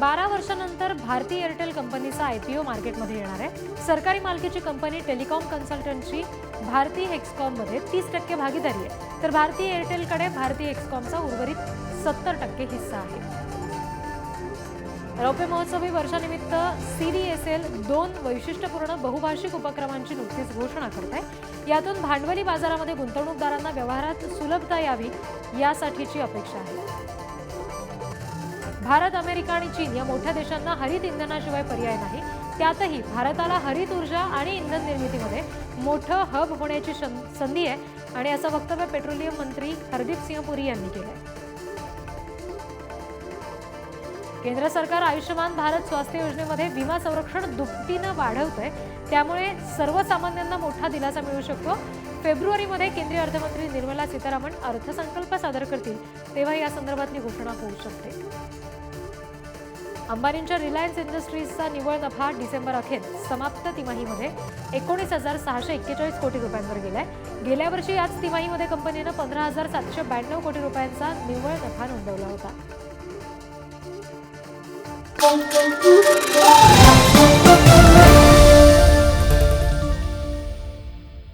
बारा वर्षानंतर भारती एअरटेल कंपनीचा आय पी ओ मार्केटमध्ये येणार आहे. सरकारी मालकीची कंपनी टेलिकॉम कन्सल्टंटची भारती हेक्सकॉममध्ये तीस टक्के भागीदारी आहे. तर भारती एअरटेलकडे भारती हेक्सकॉमचा उर्वरित सत्तर टक्के हिस्सा आहे. रौप्य महोत्सवी वर्षानिमित्त सी बी एस एल दोन वैशिष्ट्यपूर्ण बहुभाषिक उपक्रमांची नुकतीच घोषणा करत आहे. यातून भांडवली बाजारामध्ये गुंतवणूकदारांना व्यवहारात सुलभता यावी यासाठीची अपेक्षा आहे. भारत अमेरिका आणि चीन या मोठ्या देशांना हरित इंधनाशिवाय पर्याय नाही. त्यातही भारताला हरित ऊर्जा आणि इंधन निर्मितीमध्ये मोठं हब होण्याची संधी आहे आणि असं वक्तव्य पेट्रोलियम मंत्री हरदीप सिंह पुरी यांनी केलं आहे केंद्र सरकार आयुष्यमान भारत स्वास्थ्य योजनेमध्ये विमा संरक्षण दुपटीनं वाढवतंय. त्यामुळे सर्वसामान्यांना मोठा दिलासा मिळू शकतो. फेब्रुवारीमध्ये केंद्रीय अर्थमंत्री निर्मला सीतारामन अर्थसंकल्प सादर करतील. तेव्हा या संदर्भातली घोषणा होऊ शकते. अंबानींच्या रिलायन्स इंडस्ट्रीजचा निव्वळ नफा डिसेंबर अखेर समाप्त तिमाहीमध्ये एकोणीस हजार सहाशे एक्केचाळीस कोटी रुपयांवर गेलाय. गेल्या वर्षी याच तिमाहीमध्ये कंपनीनं पंधरा हजार सातशे ब्याण्णव कोटी रुपयांचा निव्वळ नफा नोंदवला होता.